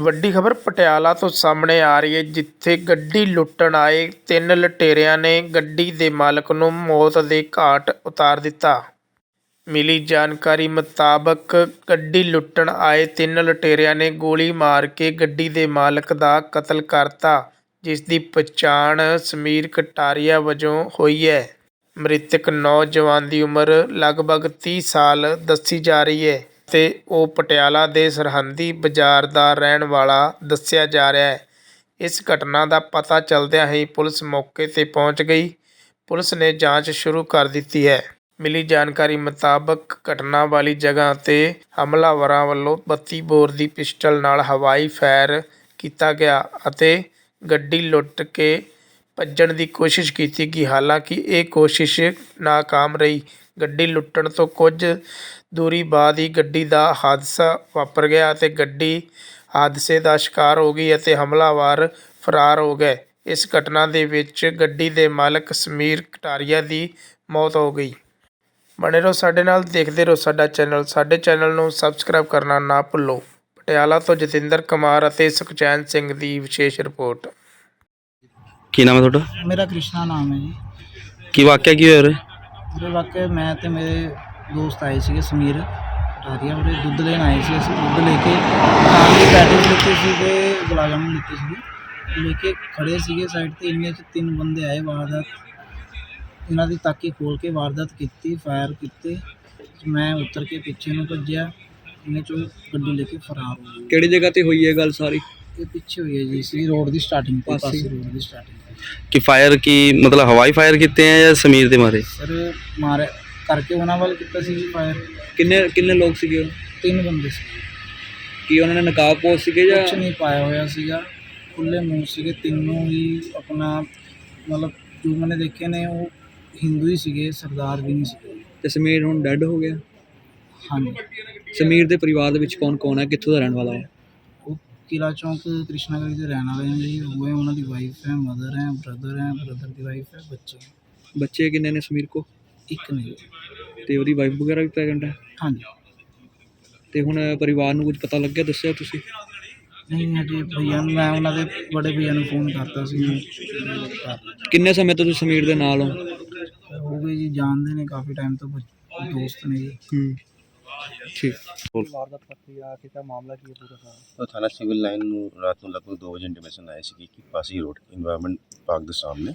ਵੱਡੀ ਖਬਰ ਪਟਿਆਲਾ ਤੋਂ ਸਾਹਮਣੇ ਆ ਰਹੀ ਹੈ, ਜਿੱਥੇ ਗੱਡੀ ਲੁੱਟਣ ਆਏ ਤਿੰਨ ਲੁਟੇਰਿਆਂ ਨੇ ਗੱਡੀ ਦੇ ਮਾਲਕ ਨੂੰ ਮੌਤ ਦੇ ਘਾਟ ਉਤਾਰ ਦਿੱਤਾ। ਮਿਲੀ ਜਾਣਕਾਰੀ ਮੁਤਾਬਕ ਗੱਡੀ ਲੁੱਟਣ ਆਏ ਤਿੰਨ ਲੁਟੇਰਿਆਂ ਨੇ ਗੋਲੀ ਮਾਰ ਕੇ ਗੱਡੀ ਦੇ ਮਾਲਕ ਦਾ ਕਤਲ ਕਰਤਾ, ਜਿਸ ਦੀ ਪਛਾਣ ਸਮੀਰ ਕਟਾਰੀਆ ਵਜੋਂ ਹੋਈ ਹੈ। ਮ੍ਰਿਤਕ ਨੌਜਵਾਨ ਦੀ ਉਮਰ ਲਗਭਗ 30 ਸਾਲ ਦੱਸੀ ਜਾ ਰਹੀ ਹੈ। ਤੇ ਉਹ ਪਟਿਆਲਾ ਦੇ ਸਰਹੰਦੀ ਬਾਜ਼ਾਰ ਦਾ ਰਹਿਣ ਵਾਲਾ ਦੱਸਿਆ ਜਾ ਰਿਹਾ ਹੈ। ਇਸ ਘਟਨਾ ਦਾ ਪਤਾ ਚਲਦਿਆਂ ਹੀ ਪੁਲਿਸ ਮੌਕੇ ਤੇ ਪਹੁੰਚ ਗਈ। ਪੁਲਿਸ ਨੇ ਜਾਂਚ ਸ਼ੁਰੂ ਕਰ ਦਿੱਤੀ ਹੈ। ਮਿਲੀ ਜਾਣਕਾਰੀ ਮੁਤਾਬਕ ਘਟਨਾ ਵਾਲੀ ਜਗ੍ਹਾ ਤੇ ਹਮਲਾਵਰਾਂ ਵੱਲੋਂ 32 ਬੋਰ ਦੀ ਪਿਸਟਲ ਨਾਲ ਹਵਾਈ ਫਾਇਰ ਕੀਤਾ ਗਿਆ ਅਤੇ ਗੱਡੀ ਲੁੱਟ ਕੇ ਭੱਜਣ ਦੀ ਕੋਸ਼ਿਸ਼ ਕੀਤੀ ਗਈ। ਹਾਲਾਂਕਿ ਇਹ ਕੋਸ਼ਿਸ਼ ਨਾਕਾਮ ਰਹੀ। ਗੱਡੀ ਲੁੱਟਣ ਤੋਂ ਕੁਝ ਦੂਰੀ ਬਾਅਦ ਹੀ ਗੱਡੀ ਦਾ ਹਾਦਸਾ ਵਾਪਰ ਗਿਆ ਅਤੇ ਗੱਡੀ ਹਾਦਸੇ ਦਾ ਸ਼ਿਕਾਰ ਹੋ ਗਈ ਅਤੇ ਹਮਲਾਵਰ ਫਰਾਰ ਹੋ ਗਏ। ਇਸ ਘਟਨਾ ਦੇ ਵਿੱਚ ਗੱਡੀ ਦੇ ਮਾਲਕ ਸਮੀਰ ਕਟਾਰੀਆ ਦੀ ਮੌਤ ਹੋ ਗਈ। ਬਣੇ ਰਹੋ ਸਾਡੇ ਨਾਲ ਦੇਖਦੇ ਰਹੋ ਸਾਡਾ ਚੈਨਲ। ਸਾਡੇ ਚੈਨਲ ਨੂੰ ਸਬਸਕ੍ਰਾਈਬ ਕਰਨਾ ਨਾ ਭੁੱਲੋ। ਪਟਿਆਲਾ ਤੋਂ ਜਤਿੰਦਰ ਕੁਮਾਰ ਅਤੇ ਸੁਖਚੈਨ ਸਿੰਘ ਦੀ ਵਿਸ਼ੇਸ਼ ਰਿਪੋਰਟ। ਕੀ ਨਾਮ ਹੈ ਤੁਹਾਡਾ? ਮੇਰਾ ਕ੍ਰਿਸ਼ਨਾ ਨਾਮ ਹੈ ਜੀ। ਕੀ ਵਾਕਿਆ ਕੀ ਹੋਇਆ ਉਰੇ? ਉਹਦੇ ਵਾਕਿਆ ਮੈਂ ਤੇ ਮੇਰੇ ਦੋਸਤ ਆਏ ਸੀਗੇ ਸਮੀਰ ਟਾਰੀਆ ਉਹਦੇ ਦੁੱਧ ਲੈਣ ਆਏ ਸੀ ਅਸੀਂ, ਦੁੱਧ ਲੈ ਕੇ ਨਾਲ ਦੀ ਪੈਟਿਸ ਸੀ ਤੇ ਗੁਲਾਬ ਨੂੰ ਲਿੱਤੀ ਸੀਗੇ ਲੈ ਕੇ ਖੜੇ ਸੀਗੇ ਸਾਈਡ ਤੇ, ਇੰਨੇ ਚ ਤਿੰਨ ਬੰਦੇ ਆਏ ਵਾਰਦਾਤ। ਇਹਨਾਂ ਦੀ ਤਾਕੀ ਖੋਲ ਕੇ ਵਾਰਦਾਤ ਕੀਤੀ ਫਾਇਰ ਕੀਤੇ। ਮੈਂ ਉਤਰ ਕੇ ਪਿੱਛੇ ਨੂੰ ਭੱਜਿਆ, ਇਹਨੇ ਚੋਂ ਗੱਡੀ ਲੈ ਕੇ ਫਰਾਰ ਹੋ ਗਏ ਕਿਹੜੀ ਜਗ੍ਹਾ ਤੇ ਹੋਈ ਹੈ ਗੱਲ ਸਾਰੀ? ਇਹ ਪਿੱਛੇ ਹੋਈ ਹੈ ਜੀ ਸੀ ਰੋਡ ਦੀ ਸਟਾਰਟਿੰਗ ਤੇ ਪਾਸੇ। ਰੋਡ ਦੀ ਸਟਾਰਟਿੰਗ ਕਿ ਫਾਇਰ ਕੀ ਮਤਲਬ ਹਵਾਈ ਫਾਇਰ ਕੀਤੇ ਆ ਜਾਂ ਸਮੀਰ ਦੇ ਮਾਰੇ? ਸਰ ਮਾਰੇ ਕਰਕੇ ਉਹਨਾਂ ਵੱਲ ਕੀਤਾ ਸੀ ਜੀ ਫਾਇਰ ਕਿੰਨੇ ਕਿੰਨੇ ਲੋਕ ਸੀਗੇ ਉਹ? ਤਿੰਨ ਬੰਦੇ ਸੀ। ਕੀ ਉਹਨਾਂ ਨੇ ਨਕਾਬ ਪੋਸ ਸੀਗੇ ਕੁਛ ਨਹੀਂ ਪਾਇਆ ਹੋਇਆ ਸੀਗਾ। ਖੁੱਲੇ ਮੂੰਹ ਸੀਗੇ ਤਿੰਨੋਂ ਹੀ ਆਪਣਾ ਮਤਲਬ ਜੋ ਮੈंने ਦੇਖੇ ਨੇ ਉਹ ਹਿੰਦੂ ਹੀ ਸੀਗੇ ਸਰਦਾਰ ਵੀ ਨਹੀਂ ਸੀਗੇ। ਤੇ ਸਮੀਰ ਹੁਣ ਡੈੱਡ ਹੋ ਗਿਆ? ਹਾਂਜੀ। ਸਮੀਰ ਦੇ ਪਰਿਵਾਰ ਦੇ ਵਿੱਚ ਕੌਣ ਕੌਣ ਹੈ? ਕਿੱਥੋਂ ਦਾ ਰਹਿਣ ਵਾਲਾ ਹੈ? ਕਿਲਾ ਚੌਂਕ ਕ੍ਰਿਸ਼ਨਾ ਗਲੀ ਦੇ ਰਹਿਣ ਵਾਲੇ ਨੇ ਜੀ। ਉਹ ਹੈ ਉਹਨਾਂ ਦੀ ਵਾਈਫ ਹੈ ਮਦਰ ਹੈ ਬ੍ਰਦਰ ਹੈ ਬ੍ਰਦਰ ਦੀ ਵਾਈਫ ਹੈ ਬੱਚੇ ਹੈ। ਬੱਚੇ ਕਿੰਨੇ ਨੇ ਸਮੀਰ ਕੋ? ਇੱਕ ਨਹੀਂ ਤੇ ਉਹਦੀ ਵਾਈਫ ਵਗੈਰਾ ਵੀ ਪ੍ਰੈਗਨੈਂਟ ਹੈ? ਹਾਂਜੀ। ਤੇ ਹੁਣ ਪਰਿਵਾਰ ਨੂੰ ਕੁਝ ਪਤਾ ਲੱਗਿਆ ਦੱਸਿਆ ਤੁਸੀਂ? ਨਹੀਂ ਹਜੇ ਭਈਆ ਨੂੰ ਮੈਂ ਉਹਨਾਂ ਦੇ ਬੜੇ ਭਈਆ ਨੂੰ ਫੋਨ ਕਰਤਾ ਸੀ। ਕਰ ਕਿੰਨੇ ਸਮੇਂ ਤੋਂ ਤੁਸੀਂ ਸਮੀਰ ਦੇ ਨਾਲ ਹੋ? ਹੋ ਗਏ ਜੀ ਜਾਣਦੇ ਨੇ ਕਾਫੀ ਟਾਈਮ ਤੋਂ ਬੱਚ- ਦੋਸਤ ਨੇ ਜੀ। ਹੂੰ। ਠੀਕ। ਵਾਰਦਾਤ ਕਰਤੀ ਆ ਕਿਤਾ ਮਾਮਲਾ ਕੀ ਹੈ ਪੂਰਾ ਸਾਰਾ? ਤਾਂ ਥਾਣਾ ਸਿਵਲ ਲਾਈਨ ਨੂੰ ਰਾਤ ਨੂੰ ਲਗਭਗ 2 ਵਜੇ ਇੰਟੀਮੇਸ਼ਨ ਆਈ ਸੀ ਕਿ ਪਾਸੀ ਰੋਡ ਇਨਵਾਇਰਨਮੈਂਟ ਪਾਰਕ ਦੇ ਸਾਹਮਣੇ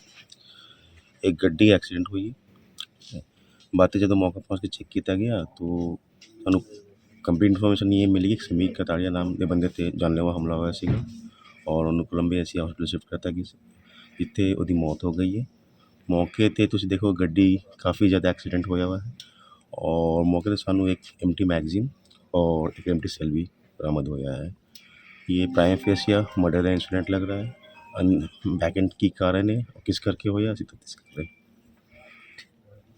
ਇੱਕ ਗੱਡੀ ਐਕਸੀਡੈਂਟ ਹੋਈ ਹੈ। ਬਾਅਦ 'ਚ ਜਦੋਂ ਮੌਕਾ ਪਹੁੰਚ ਕੇ ਚੈੱਕ ਕੀਤਾ ਗਿਆ ਤਾਂ ਸਾਨੂੰ ਕੰਪਲੀਟ ਇਨਫੋਰਮੇਸ਼ਨ ਇਹ ਮਿਲੀ ਕਿ ਸਮੀਰ ਕਤਾੜੀਆ ਨਾਮ ਦੇ ਬੰਦੇ ਤੇ ਜਾਨਲੇਵਾ ਹਮਲਾ ਹੋਇਆ ਸੀਗਾ ਔਰ ਉਹਨੂੰ ਕੋਲੰਬੀਆ ਸੀ ਹਸਪੀਟਲ ਸ਼ਿਫਟ ਕਰਤਾ ਗਿਆ ਸੀ ਜਿੱਥੇ ਉਹਦੀ ਮੌਤ ਹੋ ਗਈ ਹੈ। ਮੌਕੇ ਤੇ ਤੁਸੀਂ ਦੇਖੋ ਗੱਡੀ ਕਾਫੀ ਜ਼ਿਆਦਾ ਐਕਸੀਡੈਂਟ ਹੋਇਆ ਹੋਇਆ ਹੈ और मौके पे ਸਾਨੂੰ एक एम्प्टी मैगजीन और एक एम्प्टी सेल भी बरामद होया है ये प्राइम फेस या मर्डर का इंसिडेंट लग रहा है बैक एंड की कारण है किस करके होया ਅਸੀਂ ਤਫਤੀਸ਼ ਕਰ ਰਹੇ